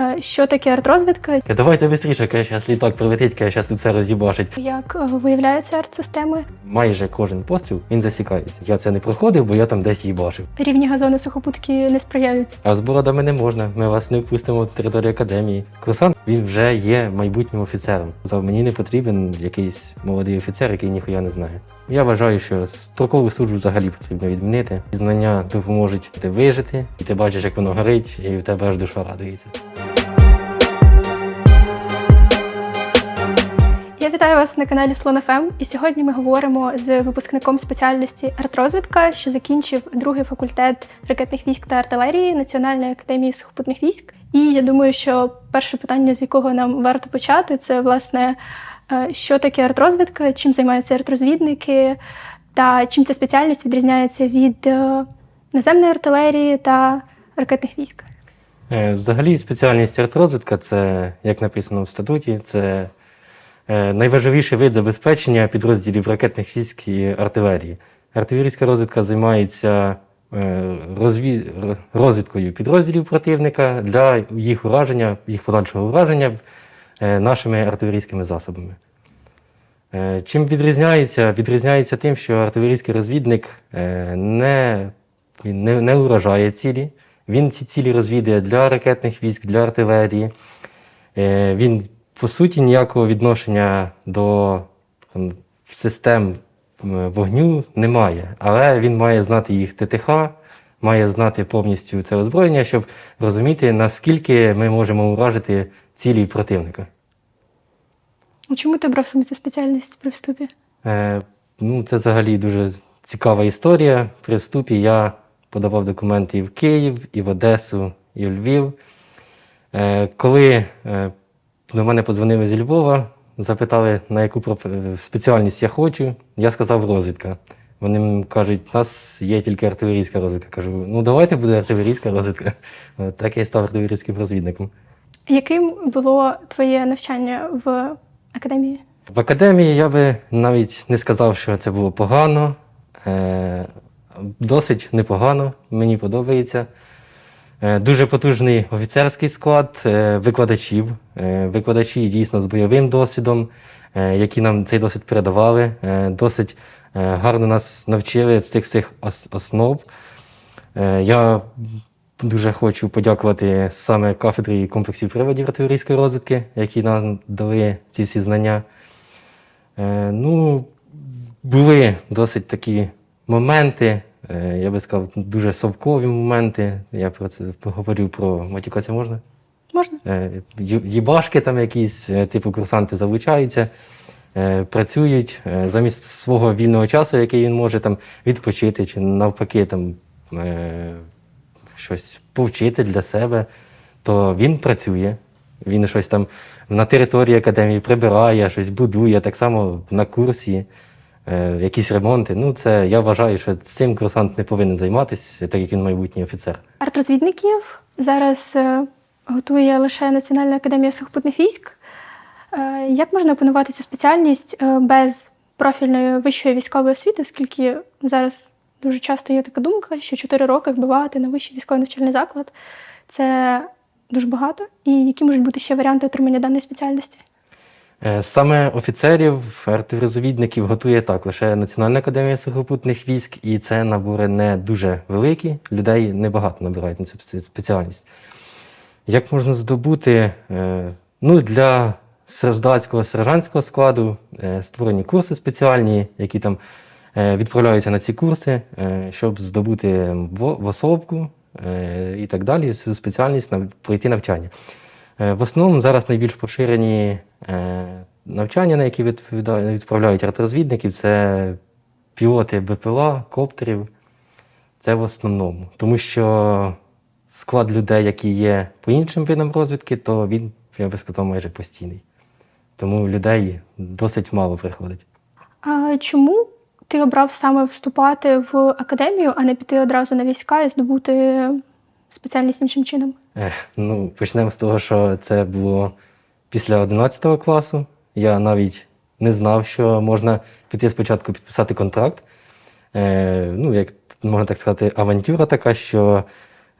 Е, Що таке артрозвідка? Давайте швидше, каже, зараз літак прилетить, каже, зараз тут все роз'їбашить. Як е, виявляються арт-системи? Майже кожен постріл він засікається. Я це не проходив, бо я там десь їбашив. Рівні газони сухопутки не сприяють. А з бородами не можна. Ми вас не впустимо в територію академії. Курсант він вже є майбутнім офіцером. За мені не потрібен якийсь молодий офіцер, який ніхуя не знає. Я вважаю, що строкову службу взагалі потрібно відмінити. Знання допоможуть ти вижити, і ти бачиш, як воно горить, і в тебе аж душа радується. Я вітаю вас на каналі Слон ФМ, і сьогодні ми говоримо з випускником спеціальності артрозвідка, що закінчив другий факультет ракетних військ та артилерії Національної академії сухопутних військ. І я думаю, що перше питання, з якого нам варто почати, це власне що таке артрозвідка, чим займаються артрозвідники, та чим ця спеціальність відрізняється від е, наземної артилерії та ракетних військ. Е, Взагалі, спеціальність артрозвідка це, як написано в статуті, це е, найважливіший вид забезпечення підрозділів ракетних військ і артилерії. Артилерійська розвідка займається е, розві... розвідкою підрозділів противника для їх ураження, їх подальшого ураження е, нашими артилерійськими засобами. Е, Чим відрізняється? Відрізняється тим, що артилерійський розвідник е, не, не, не уражає цілі. Він ці цілі розвідує для ракетних військ, для артилерії. Е, Він, по суті, ніякого відношення до там, систем вогню не має. Але він має знати їх ТТХ, має знати повністю це озброєння, щоб розуміти, наскільки ми можемо уражити цілі противника. Чому ти обрав саме цю спеціальність при вступі? Е, ну, це взагалі дуже цікава історія. При вступі я подавав документи і в Київ, і в Одесу, і в Львів. Е, коли е, до мене подзвонили зі Львова, запитали, на яку спеціальність я хочу, я сказав розвідка. Вони кажуть, у нас є тільки артилерійська розвідка. Кажу, ну давайте буде артилерійська розвідка. Е, Так я став артилерійським розвідником. Яким було твоє навчання в академії? В академії я би навіть не сказав, що це було погано. Е, досить непогано, мені подобається. Е, дуже потужний офіцерський склад викладачів. Викладачі дійсно з бойовим досвідом, які нам цей досвід передавали. Досить гарно нас навчили всіх цих основ. Е, я дуже хочу подякувати саме кафедрі комплексів приладів артилерійської розвідки, які нам дали ці всі знання. Е, ну, були досить такі моменти, е, я би сказав, дуже совкові моменти. Я про це поговорю про матюкацію можна? Можна? Е, Їбашки там якісь, е, типу курсанти залучаються, е, працюють е, замість свого вільного часу, який він може там відпочити, чи навпаки там е, щось повчити для себе, то він працює. Він щось там на території академії прибирає, щось будує, так само на курсі, е, якісь ремонти. Ну, це я вважаю, що цим курсант не повинен займатися, так як він майбутній офіцер. Артрозвідників зараз е, готує лише Національна академія сухопутних військ. Е, Як можна опанувати цю спеціальність е, без профільної вищої військової освіти, оскільки зараз дуже часто є така думка, що 4 роки вбивати на вищий військовий навчальний заклад це дуже багато. І які можуть бути ще варіанти отримання даної спеціальності? Е, Саме офіцерів, артилерозвідників готує так лише Національна академія сухопутних військ, і це набори не дуже великі. Людей небагато набирають на цю спеціальність. Як можна здобути? Ну, для солдатського сержантського складу е, створені курси спеціальні, які там е, відправляються на ці курси, е, щоб здобути в- особку і так далі, цю спеціальність пройти навчання. В основному зараз найбільш поширені навчання, на які відправляють артрозвідників, це пілоти БПЛА, коптерів. Це в основному. Тому що склад людей, які є по іншим видам розвідки, то він, я би сказав, майже постійний. Тому людей досить мало приходить. А чому ти обрав саме вступати в академію, а не піти одразу на війська і здобути спеціальність іншим чином? Е, Ну, почнемо з того, що це було після 11 класу. Я навіть не знав, що можна піти спочатку підписати контракт. Е, ну, як можна так сказати, авантюра така, що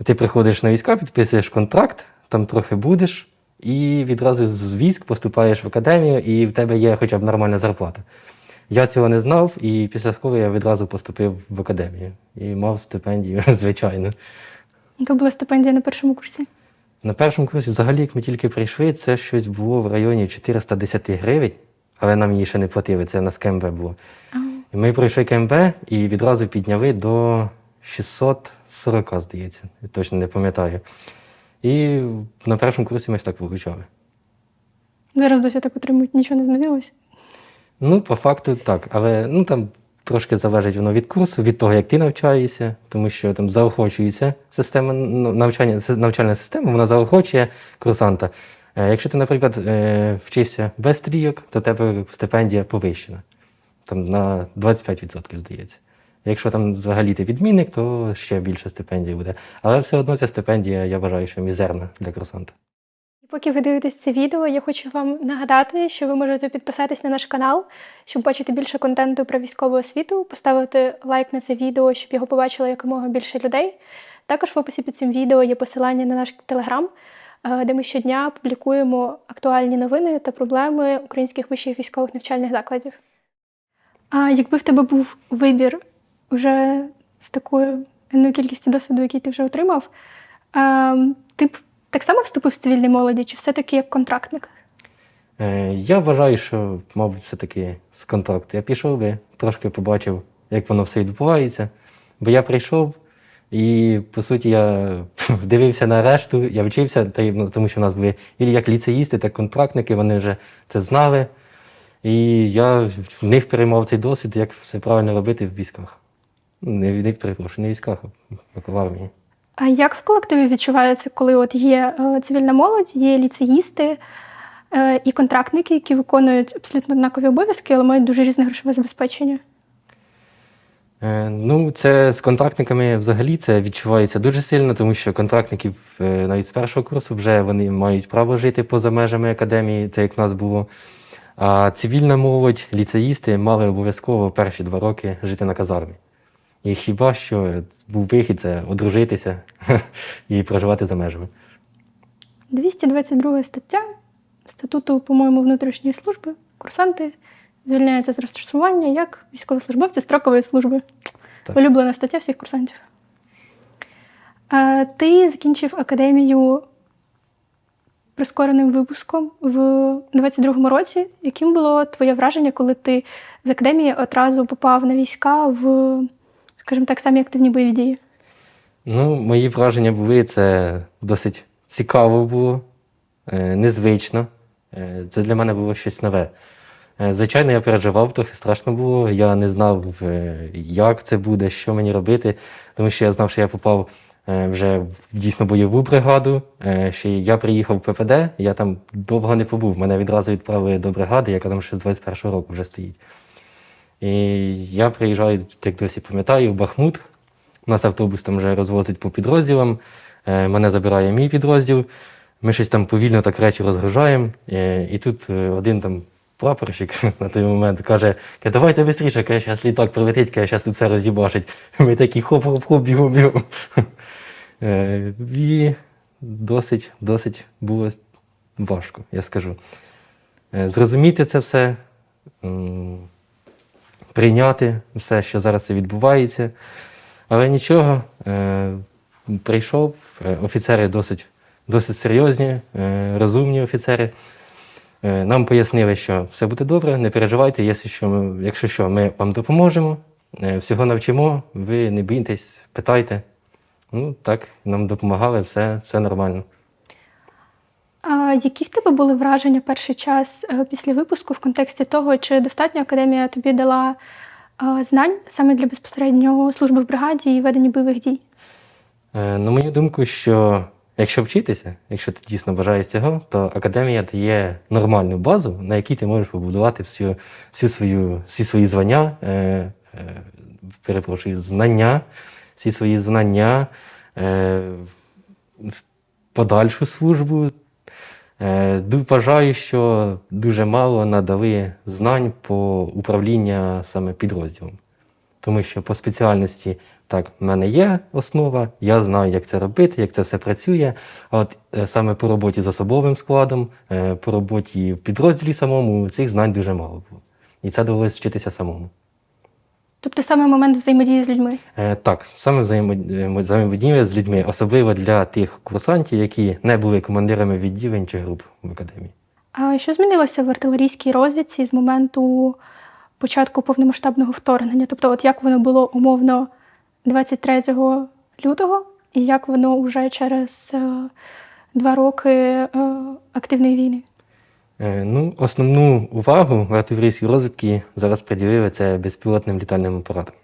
ти приходиш на війська, підписуєш контракт, там трохи будеш, і відразу з військ поступаєш в академію, і в тебе є хоча б нормальна зарплата. Я цього не знав, і після школи я відразу поступив в академію і мав стипендію, звичайно. Яка була стипендія на першому курсі? На першому курсі, взагалі, як ми тільки прийшли, це щось було в районі 410 гривень, але нам її ще не платили, це на КМБ було. І ми пройшли КМБ і відразу підняли до 640, здається, я точно не пам'ятаю. І на першому курсі ми ж так вилучали. Зараз досі так отримують, нічого не змінилось. Ну, по факту так, але ну, там трошки залежить воно від курсу, від того, як ти навчаєшся, тому що там заохочується система ну, навчання, навчальна система, вона заохочує курсанта. Е, Якщо ти, наприклад, е, вчишся без трійок, то тебе стипендія повищена. Там на 25%, здається. Якщо там взагалі ти відмінник, то ще більше стипендія буде. Але все одно ця стипендія, я вважаю, що мізерна для курсанта. Поки ви дивитесь це відео, я хочу вам нагадати, що ви можете підписатись на наш канал, щоб бачити більше контенту про військову освіту, поставити лайк на це відео, щоб його побачило якомога більше людей. Також в описі під цим відео є посилання на наш телеграм, е, де ми щодня публікуємо актуальні новини та проблеми українських вищих військових навчальних закладів. А якби в тебе був вибір вже з такою енною кількістю досвіду, який ти вже отримав, ти б так само вступив в цивільній молоді, чи все-таки як контрактник? Е, Я вважаю, що, мабуть, все-таки з контракту. Я пішов би, трошки побачив, як воно все відбувається. Бо я прийшов і, по суті, я дивився на решту, я вчився, ну, тому що в нас були і як ліцеїсти, так контрактники, вони вже це знали. І я в них переймав цей досвід, як все правильно робити в військах. Не, не перепрошую, не військах, а в армії. А як в колективі відчувається, коли от є е, цивільна молодь, є ліцеїсти е, і контрактники, які виконують абсолютно однакові обов'язки, але мають дуже різне грошове забезпечення? Е, Ну, це з контрактниками взагалі це відчувається дуже сильно, тому що контрактників навіть з першого курсу вже вони мають право жити поза межами академії, це як в нас було. А цивільна молодь, ліцеїсти мали обов'язково перші два роки жити на казармі. І хіба що був вихід це одружитися і проживати за межами. 222 стаття статуту, по-моєму, внутрішньої служби. Курсанти звільняються з розташування як військовослужбовці строкової служби. Так. Улюблена стаття всіх курсантів. Е, Ти закінчив академію прискореним випуском в 22-му році. Яким було твоє враження, коли ти з академії одразу попав на війська в, скажімо так, самі активні бойові дії? Ну, мої враження були, це досить цікаво було, е, незвично. Е, Це для мене було щось нове. Е, Звичайно, я переживав, трохи страшно було. Я не знав, як це буде, що мені робити, тому що я знав, що я попав вже в дійсно бойову бригаду. Ще я приїхав в ППД, я там довго не побув. Мене відразу відправили до бригади, яка там ще з 21-го року вже стоїть. І я приїжджаю, як досі пам'ятаю, в Бахмут. Нас автобус там вже розвозить по підрозділам. Е, Мене забирає мій підрозділ. Ми щось там повільно так речі розгружаємо. Е, І тут е, один там прапорщик на той момент каже: давайте швидше, каже, зараз літак прилетить, каже, зараз тут все роз'їбашить. Ми такі хоп-хоп-хоп, бігом, бігом. І досить, досить було важко, я скажу. Зрозуміти це все, прийняти все, що зараз відбувається. Але нічого, е, прийшов, е, офіцери досить, досить серйозні, е, розумні офіцери. Нам пояснили, що все буде добре, не переживайте, якщо що, ми, якщо що, ми вам допоможемо, всього навчимо, ви не бійтесь, питайте. Ну так, нам допомагали, все, все нормально. Які в тебе були враження перший час е, після випуску в контексті того, чи достатньо академія тобі дала е, знань саме для безпосередньо служби в бригаді і ведення бойових дій? Е, На мою думку, що якщо вчитися, якщо ти дійсно бажаєш цього, то академія дає нормальну базу, на якій ти можеш побудувати всю, всю свою, всі свої звання, е, е, перепрошую, знання, всі свої знання, е, подальшу службу. Е, Вважаю, що дуже мало надали знань по управління саме підрозділом. Тому що по спеціальності так, в мене є основа, я знаю, як це робити, як це все працює. А от е, саме по роботі з особовим складом, е, по роботі в підрозділі самому цих знань дуже мало було. І це довелося вчитися самому. Тобто саме момент взаємодії з людьми. Е, Так, саме е, взаємодія з людьми, особливо для тих курсантів, які не були командирами відділень чи груп в академії. А що змінилося в артилерійській розвідці з моменту початку повномасштабного вторгнення? Тобто, от як воно було умовно 23 лютого, і як воно вже через е, два роки е, активної війни? Е, Ну, основну увагу в артилерійській розвідці зараз приділили це безпілотним літальним апаратам.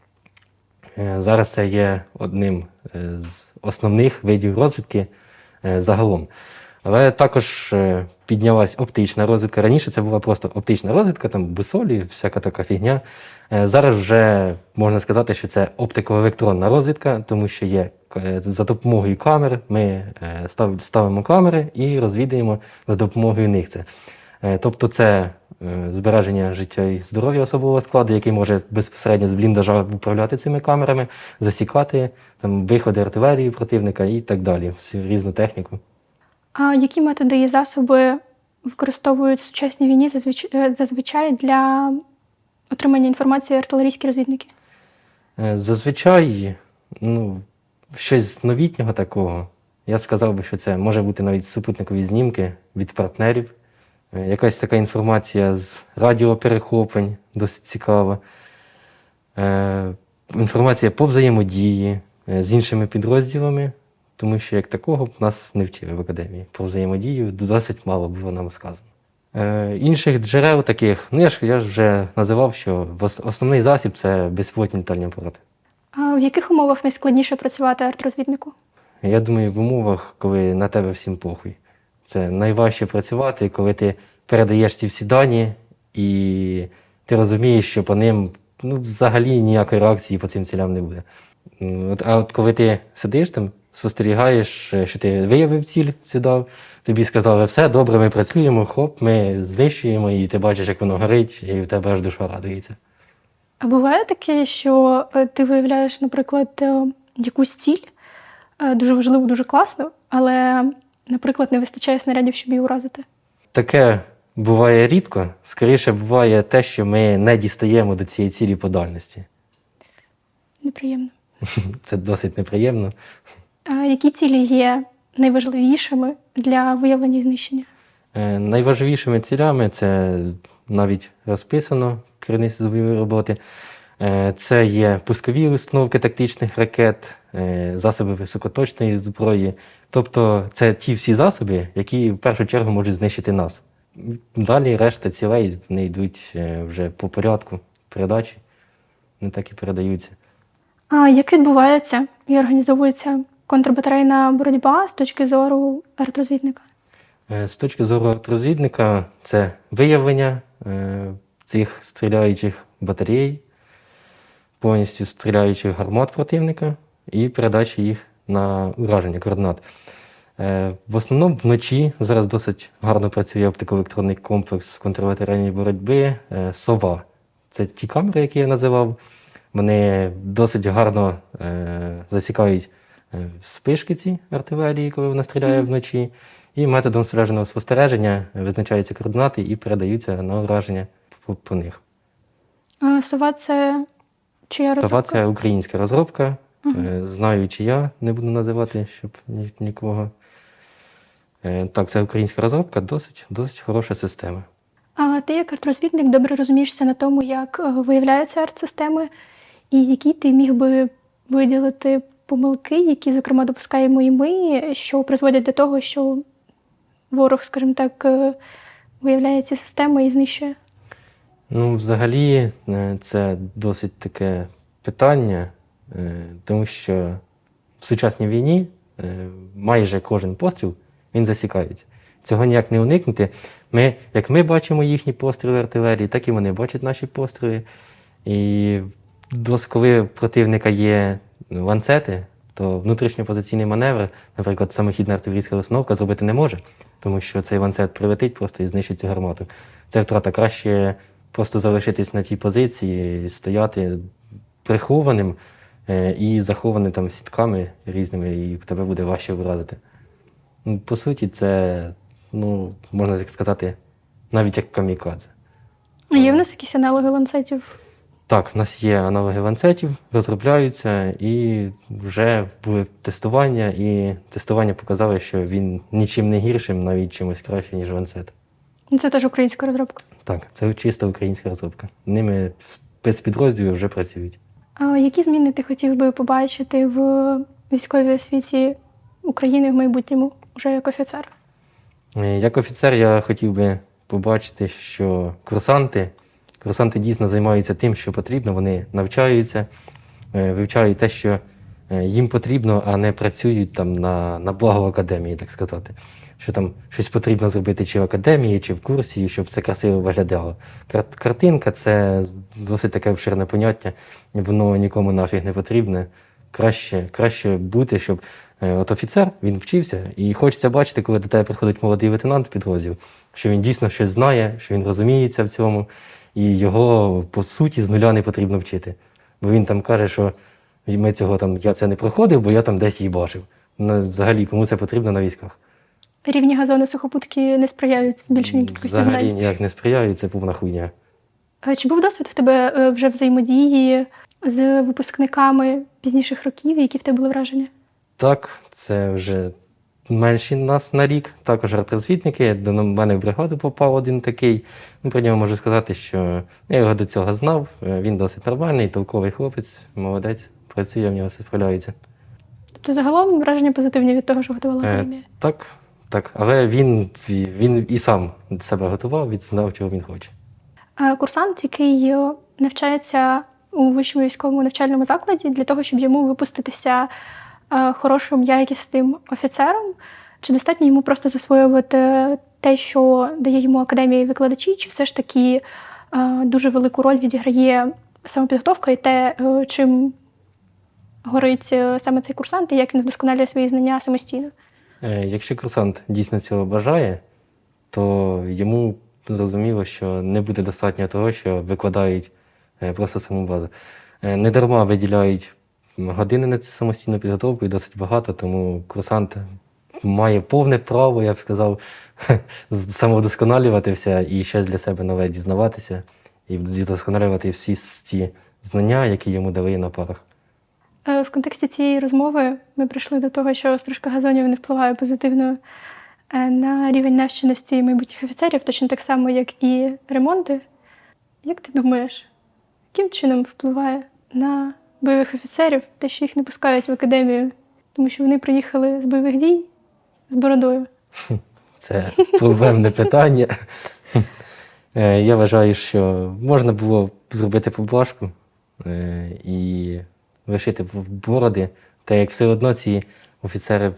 Е, Зараз це є одним е, з основних видів розвідки загалом. Але також піднялась оптична розвідка. Раніше це була просто оптична розвідка, там бусолі, всяка така фігня. Зараз вже можна сказати, що це оптико-електронна розвідка, тому що є за допомогою камер. Ми ставимо камери і розвідуємо за допомогою них це. Е, Тобто це е, збереження життя і здоров'я особового складу, який може безпосередньо з бліндажа управляти цими камерами, засікати там, виходи артилерії противника і так далі, всю різну техніку. А які методи і засоби використовують в сучасній війні е, зазвичай для отримання інформації артилерійські розвідники? Зазвичай, ну, щось новітнього такого. Я б сказав би, що це може бути навіть супутникові знімки від партнерів. Е, Якась така інформація з радіоперехоплень, досить цікава. Е, Інформація по взаємодії е, з іншими підрозділами, тому що як такого нас не вчили в академії. Про взаємодію досить мало було нам сказано. Інших джерел таких, ну я ж я ж вже називав, що основний засіб це безпілотні літальні апарати. А в яких умовах найскладніше працювати артрозвіднику? Я думаю, в умовах, коли на тебе всім похуй. Це найважче працювати, коли ти передаєш ці всі дані, і ти розумієш, що по ним ну, взагалі ніякої реакції по цим цілям не буде. От, а от коли ти сидиш там, спостерігаєш, е, що ти виявив ціль, сюди, тобі сказали, все, добре, ми працюємо, хоп, ми знищуємо, і ти бачиш, як воно горить, і в тебе аж душа радується. А буває таке, що е, ти виявляєш, наприклад, е, якусь ціль дуже важливу, дуже класну, але, наприклад, не вистачає снарядів, щоб її уразити. Таке буває рідко. Скоріше буває те, що ми не дістаємо до цієї цілі по дальності. Неприємно. Це досить неприємно. А які цілі є найважливішими для виявлення і знищення? Е, Найважливішими цілями це навіть розписано в керівництві бойової роботи. Е, Це є пускові установки тактичних ракет, е, засоби високоточної зброї. Тобто це ті всі засоби, які в першу чергу можуть знищити нас. Далі решта цілей вони йдуть е, вже по порядку передачі, не так і передаються. А як відбувається і організовується контрбатарейна боротьба з точки зору артрозвідника? З точки зору розвідника, це виявлення цих стріляючих батарей, повністю стріляючих гармат противника і передача їх на ураження координат. Е, В основному вночі зараз досить гарно працює оптико-електронний комплекс контрбатарейної боротьби е, СОВА. Це ті камери, які я називав. Вони досить гарно е, засікають спишки ці артилерії, коли вона стріляє вночі. І методом ствердженого спостереження визначаються координати і передаються на ураження по, по них. А, Сова це чия Сова це українська розробка. Мгм. Е, Знаю, чи я не буду називати, щоб нікого. Е, Так, це українська розробка, досить, досить хороша система. А ти як артрозвідник добре розумієшся на тому, як е, виявляються арт-системи, і які ти міг би виділити помилки, які, зокрема, допускаємо і ми, що призводять до того, що ворог, скажімо так, виявляє ці системи і знищує. Ну, взагалі, е, це досить таке питання, е, тому що в сучасній війні е, майже кожен постріл він засікається. Цього ніяк не уникнути. Ми, як ми бачимо їхні постріли артилерії, так і вони бачать наші постріли. І коли в противника є ланцети, то внутрішньопозиційний маневр, наприклад, самохідна артилерійська установка зробити не може, тому що цей ланцет прилетить просто і знищить цю гармату. Це втрата краще просто залишитись на тій позиції стояти прихованим е, і захованим там сітками різними, і тебе буде важче вразити. Ну, По суті, це, ну, можна так сказати, навіть як камікадзе. А Є в нас якісь аналоги ланцетів? Так, в нас є аналоги ланцетів, розробляються, і вже були тестування, і тестування показало, що він нічим не гіршим, навіть чимось краще, ніж ланцет. Це теж українська розробка. Так, це чисто українська розробка. Ними спецпідрозділи вже працюють. А які зміни ти хотів би побачити в військовій освіті України в майбутньому, вже як офіцер? Е, Як офіцер я хотів би побачити, що курсанти, курсанти дійсно займаються тим, що потрібно, вони навчаються, е, вивчають те, що е, їм потрібно, а не працюють там на, на благо академії, так сказати. Що там щось потрібно зробити чи в академії, чи в курсі, щоб це красиво виглядало. Картинка це досить таке обширне поняття, воно нікому нафіг не потрібне. Краще, краще бути, щоб е, от офіцер він вчився, і хочеться бачити, коли до тебе приходить молодий лейтенант підрозділ, що він дійсно щось знає, що він розуміється в цьому, і його по суті з нуля не потрібно вчити. Бо він там каже, що ми цього там я це не проходив, бо я там десь її бачив. Взагалі, кому це потрібно на військах? Рівні газони сухопутки не сприяють збільшенню кількості Взагалі знань. ніяк не сприяють, це повна хуйня. А Чи був досвід в тебе е, вже взаємодії з випускниками пізніших років? Які в тебе були враження? Так, це вже менші нас на рік. Також артрозвідники. До мене в бригаду попав один такий. Ну, Про нього можу сказати, що я його до цього знав. Е, Він досить нормальний, толковий хлопець, молодець, працює, в нього все справляється. Тобто загалом враження позитивні від того, що готувала Е, академія? Так, так. Але він, він і сам себе готував, він знав, чого він хоче. Курсант, який навчається у вищому військовому навчальному закладі для того, щоб йому випуститися е, хорошим, якісним офіцером, чи достатньо йому просто засвоювати те, що дає йому академія викладачі, чи все ж таки е, дуже велику роль відіграє самопідготовка і те, е, чим горить саме цей курсант, і як він вдосконалює свої знання самостійно? Е, Якщо курсант дійсно цього бажає, то йому зрозуміло, що не буде достатньо того, що викладають е, просто саму базу. Е, Недарма виділяють години на цю самостійну підготовку і досить багато, тому курсант має повне право, я б сказав, самовдосконалюватися і щось для себе нове дізнаватися і вдосконалювати всі ці знання, які йому дали на парах. Е, В контексті цієї розмови ми прийшли до того, що стрижка газонів не впливає позитивно е, на рівень навченості майбутніх офіцерів, точно так само, як і ремонти. Як ти думаєш, яким чином впливає на бойових офіцерів те, що їх не пускають в академію, тому що вони приїхали з бойових дій з бородою? Це проблемне питання. Е, Я вважаю, що можна було зробити поблажку і лишити в- бороди, так як все одно ці офіцери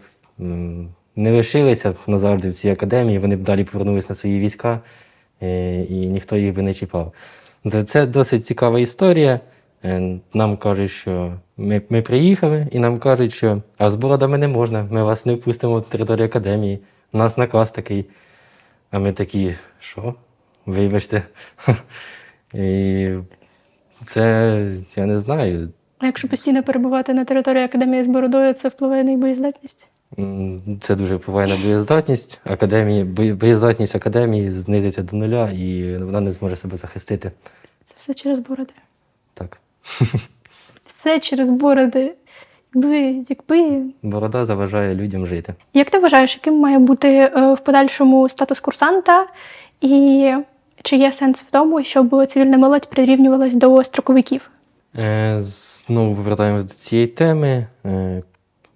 не лишилися назавжди в цій академії, вони б далі повернулися на свої війська, е, і ніхто їх би не чіпав. Це- Це досить цікава історія. Е, Нам кажуть, що ми, ми приїхали, і нам кажуть, що а з бородами не можна, ми вас не впустимо в територію академії. У нас наказ такий. А ми такі, що? Вибачте. І це я не знаю. А якщо постійно перебувати на території академії з бородою, це впливає на їх боєздатність? Це дуже впливає на боєздатність. Академії, боєздатність академії знизиться до нуля, і вона не зможе себе захистити. Це все через бороди. Так. Все через бороди. Якби, якби Борода заважає людям жити. Як ти вважаєш, яким має бути е, в подальшому статус курсанта, і чи є сенс в тому, щоб цивільна молодь прирівнювалась до строковиків? Е, Знову повертаємось до цієї теми. Е,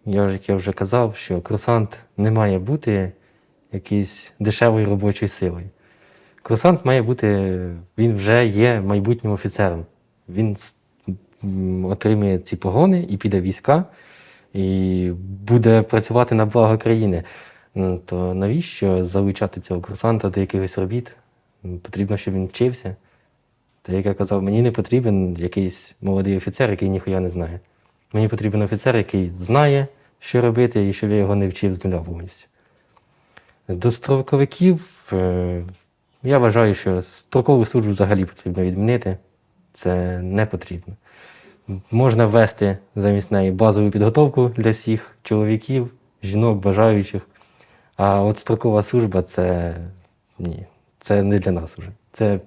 Я, як я вже казав, що курсант не має бути якоюсь дешевою робочою силою. Курсант має бути, він вже є майбутнім офіцером. Він отримує ці погони і піде війська, і буде працювати на благо країни. То навіщо залучати цього курсанта до якихось робіт? Потрібно, щоб він вчився. Та як я казав, мені не потрібен якийсь молодий офіцер, який ніхуя не знає. Мені потрібен офіцер, який знає, що робити, і щоб я його не вчив з нуля повністю. До строковиків е, я вважаю, що строкову службу взагалі потрібно відмінити. Це не потрібно. Можна ввести замість неї базову підготовку для всіх чоловіків, жінок, бажаючих. А от строкова служба це ні, це не для нас уже. Це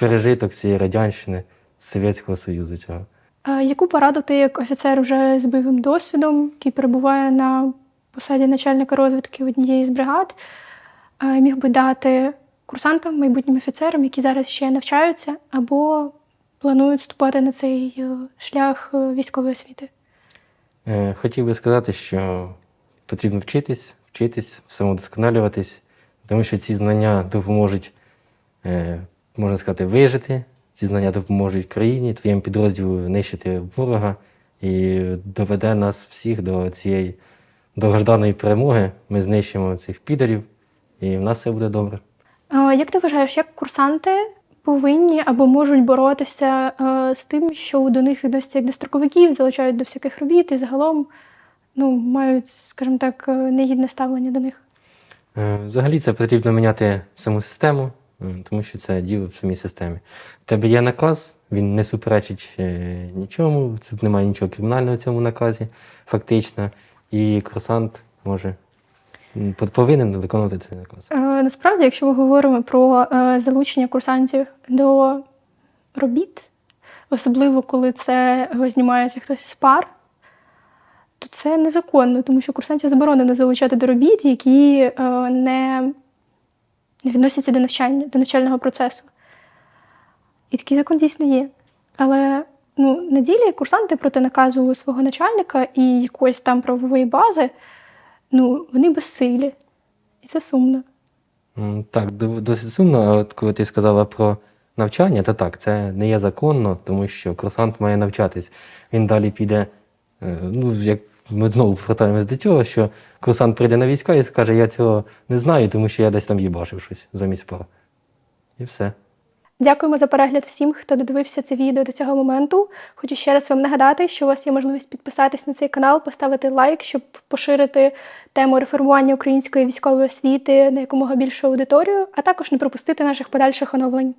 пережиток цієї радянщини, Совєтського Союзу цього. А яку пораду ти як офіцер уже з бойовим досвідом, який перебуває на посаді начальника розвідки однієї з бригад, міг би дати курсантам, майбутнім офіцерам, які зараз ще навчаються або планують вступати на цей е, шлях е, військової освіти? Е, Хотів би сказати, що потрібно вчитись, вчитись, самодосконалюватись, тому що ці знання допоможуть, можна сказати, вижити. Ці знання допоможуть країні, твоєму підрозділу нищити ворога і доведе нас всіх до цієї довгожданої перемоги. Ми знищимо цих підарів, і в нас все буде добре. А, Як ти вважаєш, як курсанти повинні або можуть боротися е, з тим, що до них відносяться як до строковиків, залучають до всяких робіт і загалом ну, мають, скажімо так, е, негідне ставлення до них? Е, Взагалі це потрібно міняти саму систему, тому що це діло в самій системі. У тебе є наказ, він не суперечить е, нічому, тут немає нічого кримінального в цьому наказі, фактично. І курсант може повинен виконувати цей наказ. Е, Насправді, якщо ми говоримо про е, залучення курсантів до робіт, особливо коли це е, знімається хтось з пар, то це незаконно, тому що курсантів заборонено залучати до робіт, які е, не, не відносяться до навчання, до навчального процесу. І такий закон дійсно є. Але ну, на ділі курсанти проти наказу свого начальника і якоїсь там правової бази, ну, вони безсилі. І це сумно. Так, досить сумно, от коли ти сказала про навчання, то так, це не є законно, тому що курсант має навчатись. Він далі піде, е, ну, як ми знову повертаємось до цього, що курсант прийде на війська і скаже, я цього не знаю, тому що я десь там їбашив щось замість пара. І все. Дякуємо за перегляд всім, хто додивився це відео до цього моменту. Хочу ще раз вам нагадати, що у вас є можливість підписатись на цей канал, поставити лайк, щоб поширити тему реформування української військової освіти на якомога більшу аудиторію, а також не пропустити наших подальших оновлень.